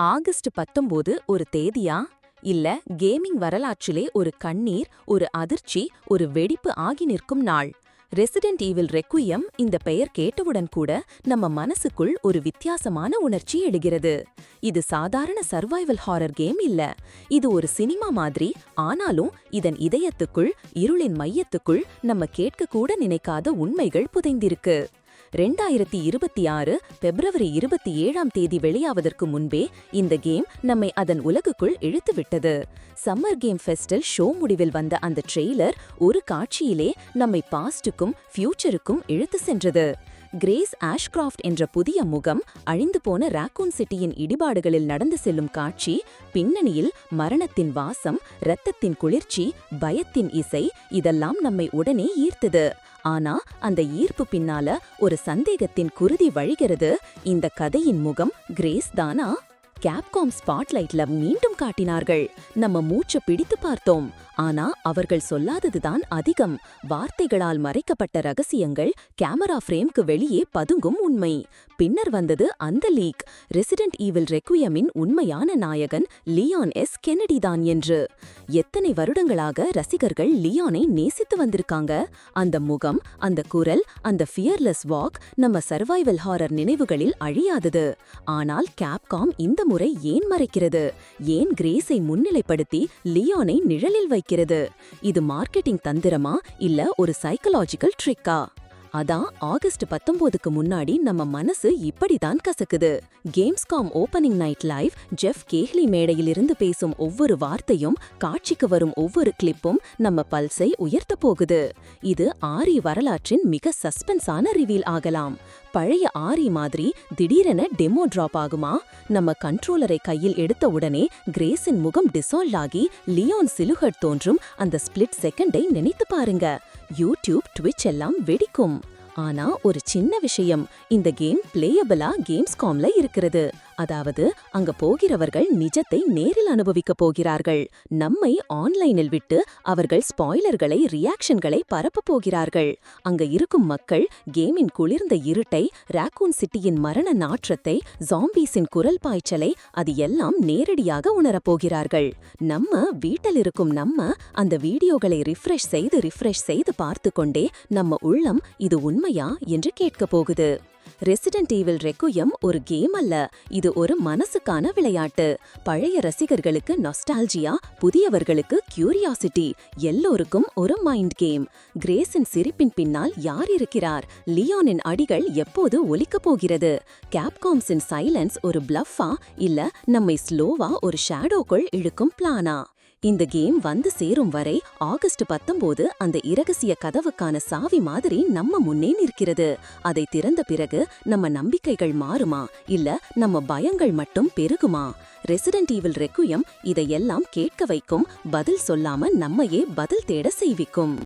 August பத்தொம்போது ஒரு தேதியா? இல்ல கேமிங் வரலாற்றிலே ஒரு கண்ணீர் ஒரு அதிர்ச்சி ஒரு வெடிப்பு ஆகி நிற்கும் நாள். ரெசிடென்ட் ஈவில் ரெக்குயம் இந்த பெயர் கேட்டவுடன் கூட நம்ம மனசுக்குள் ஒரு வித்தியாசமான உணர்ச்சி எழுகிறது. இது சாதாரண சர்வைவல் ஹாரர் கேம் இல்ல. இது ஒரு சினிமா மாதிரி ஆனாலும் இதன் இதயத்துக்குள் இருளின் மையத்துக்குள் நம்ம கேட்க கூட நினைக்காத உண்மைகள் புதைந்திருக்கு. ரெண்டாயிரத்தி இருபத்தி ஆறு பிப்ரவரி இருபத்தி ஏழாம் தேதி வெளியாவதற்கு முன்பே இந்த கேம் நம்மை அதன் உலகுக்குள் இழுத்துவிட்டது. சம்மர் கேம் ஃபெஸ்டில் ஷோ முடிவில் வந்த அந்த ட்ரெய்லர் ஒரு காட்சியிலே நம்மை பாஸ்டுக்கும் ஃபியூச்சருக்கும் இழுத்து சென்றது. கிரேஸ் ஆஷ்கிராஃப்ட் என்ற புதிய முகம் அழிந்து போன ராக்கூன் சிட்டியின் இடிபாடுகளில் நடந்து செல்லும் காட்சி பின்னணியில் மரணத்தின் வாசம் இரத்தத்தின் குளிர்ச்சி பயத்தின் இசை இதெல்லாம் நம்மை உடனே ஈர்த்தது. ஆனா அந்த ஈர்ப்பு பின்னால ஒரு சந்தேகத்தின் குருதி வழிகிறது. இந்த கதையின் முகம் கிரேஸ் தானா? கேப்காம் ஸ்பாட்லைட்ல மீண்டும் காட்டினார்கள். நம்ம மூச்சு பிடித்து பார்த்தோம். ஆனா அவர்கள் சொல்லாததுதான் அதிகம். வார்த்தைகளால் மறைக்கப்பட்ட ரகசியங்கள் கேமரா ஃப்ரேம்க்கு வெளியே பதுங்கும் உண்மை. பின்னர் வந்தது அந்த லீக். ரெசிடென்ட் ஈவில் ரெக்குயமின் உண்மையான நாயகன் லியான் எஸ். கெனடி தான் என்று. எத்தனை வருடங்களாக ரசிகர்கள் லியானை நேசித்து வந்திருக்காங்க? அந்த முகம் அந்த குரல் அந்த ஃபியர்லெஸ் வாக் நம்ம சர்வைவல் ஹாரர் நினைவுகளில் அழியாதது. ஆனால் கேப்காம் இந்த முறை ஏன் மறைக்கிறது? ஏன் கிரேஸை முன்னிலைப்படுத்தி லியோனை நிழலில் வைக்கிறது? இது மார்க்கெட்டிங் தந்திரமா? இல்ல ஒரு சைக்கலாஜிக்கல் ட்ரிக்கா அதான் ஆகஸ்ட் பத்தொன்பதுக்கு முன்னாடி நம்ம மனசு இப்படிதான் கசக்குது. Gamescom opening night live Geoff Keighley மேடையிலிருந்து பேசும் ஒவ்வொரு வார்த்தையும் காட்சிக்கு வரும் ஒவ்வொரு கிளிப்பும் நம்ம பல்ஸை உயர்த்த போகுது. இது ஆரி வரலாற்றின் மிக சஸ்பென்ஸான ரிவீல் ஆகலாம். பழைய ஆரி மாதிரி திடீரென டெமோ டிராப் ஆகுமா? நம்ம கண்ட்ரோலரை கையில் எடுத்த உடனே கிரேஸின் முகம் டிசால்வ் ஆகி லியோன் சிலுகட் தோன்றும் அந்த ஸ்பிளிட் செகண்டை நினைத்து பாருங்க. யூடியூப் ட்விச் எல்லாம் வெடிக்கும். ஆனா ஒரு சின்ன விஷயம். இந்த கேம் பிளேயபிளா கேம்ஸ்காம்ல இருக்கிறது. அதாவது அங்க போகிறவர்கள் நிஜத்தை நேரில் அனுபவிக்க போகிறார்கள். நம்மை ஆன்லைனில் விட்டு அவர்கள் ஸ்பாய்லர்களை ரியாக்ஷன்களை பரப்ப போகிறார்கள். அங்க இருக்கும் மக்கள் கேமின் குளிர்ந்த இருட்டை ராக்கூன் சிட்டியின் மரண நாற்றத்தை ஜாம்பீஸின் குரல் பாய்ச்சலை அது எல்லாம் நேரடியாக உணரப்போகிறார்கள் நம்ம வீட்டில் இருக்கும் நம்ம அந்த வீடியோகளை ரிஃப்ரெஷ் செய்து ரிஃப்ரெஷ் செய்து பார்த்து கொண்டே நம்ம உள்ளம் இது உண்மை உண்மையா என்று கேட்கப் போகுது. ரெசிடென்ட் ஈவில் ரெக்குயம் ஒரு கேம் அல்ல. இது ஒரு மனசுக்கான விளையாட்டு. பழைய ரசிகர்களுக்கு நொஸ்டால்ஜியா புதியவர்களுக்கு கியூரியாசிட்டி எல்லோருக்கும் ஒரு மைண்ட் கேம் கிரேஸின் சிரிப்பின் பின்னால் யார் இருக்கிறார்? லியோனின் அடிகள் எப்போது ஒலிக்கப் போகிறது? கேப்காம்ஸின் சைலன்ஸ் ஒரு பிளஃபா இல்ல நம்மை ஸ்லோவா ஒரு ஷேடோக்குள் இழுக்கும் பிளானா இந்த கேம் வந்து சேரும் வரை ஆகஸ்ட் பத்தொன்பது அந்த இரகசிய கதவுக்கான சாவி மாதிரி நம்ம முன்னே நிற்கிறது. அதை திறந்த பிறகு நம்ம நம்பிக்கைகள் மாறுமா? இல்ல நம்ம பயங்கள் மட்டும் பெருகுமா? ரெசிடென்ட் ஈவில் ரெக்குயம் இதையெல்லாம் கேட்க வைக்கும் பதில் சொல்லாம நம்மையே பதில் தேட செய்விக்கும்.